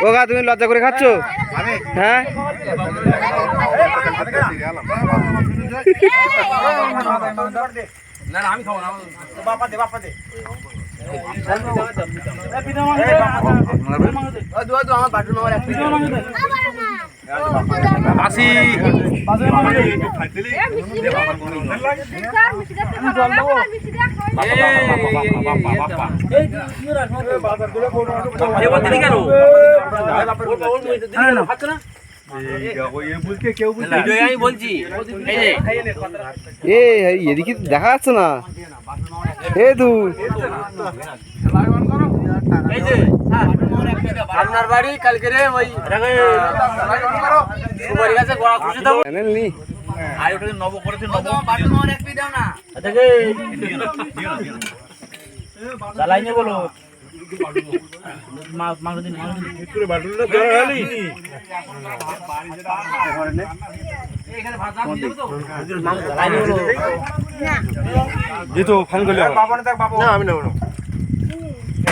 ও গা তুমি লজ্জা করে খাচ্ছ? হ্যাঁ? আমি খাব না বাপা দে বাপা দে আমার বাটুর মামার এক এই এদিকে দেখা যাচ্ছে না। এ দু আপনার বাড়ি কালকে রে ওই সুপারি গাছে গোড়া খুশি দেবো নি আর ওটা নব করেছে নব। বাটুর মামার এক দাও না বলো। না দেখ বাবা না আমি নেব বাটুর মামার ফটোটা তোল নব ফটো নব ফটো আমি দেবো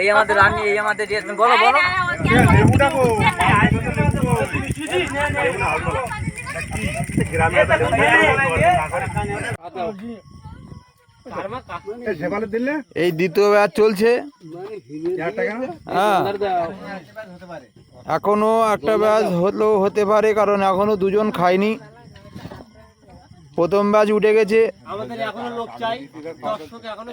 এই আমাদের রান্নি এই আমাদের বলো বলো। এই দ্বিতীয় ব্যাচ চলছে। হ্যাঁ। এখনও একটা ব্যাচ হলেও হতে পারে কারণ এখনও দুজন খায়নি। প্রথম ব্যাচ উঠে গেছে। আমাদের এখনও লোক চাই। দর্শক এখনও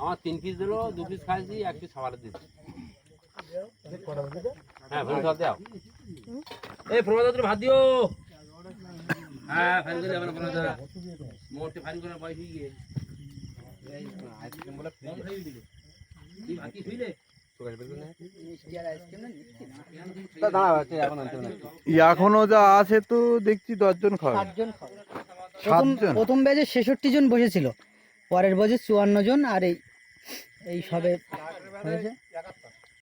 আমার তিন পিস দিলো দু পিস খাইছি এক পিস খাবার দিচ্ছি হ্যাঁ ফোন সব দাও। এই প্রমাদ তুমি ভাত দিও। হ্যাঁ ফাইন করে যাবে না প্রমাদ মোটে ফাইন করে পয়সা গিয়ে তুই ভাত কি শুইলে এখনও যা আছে তো দেখছি দশজন খাবে। সাতজন প্রথম ব্যাচে ছেষট্টি জন বসেছিল। পরের বছর চুয়ান্ন জন আর এই এই সবে হয়েছে।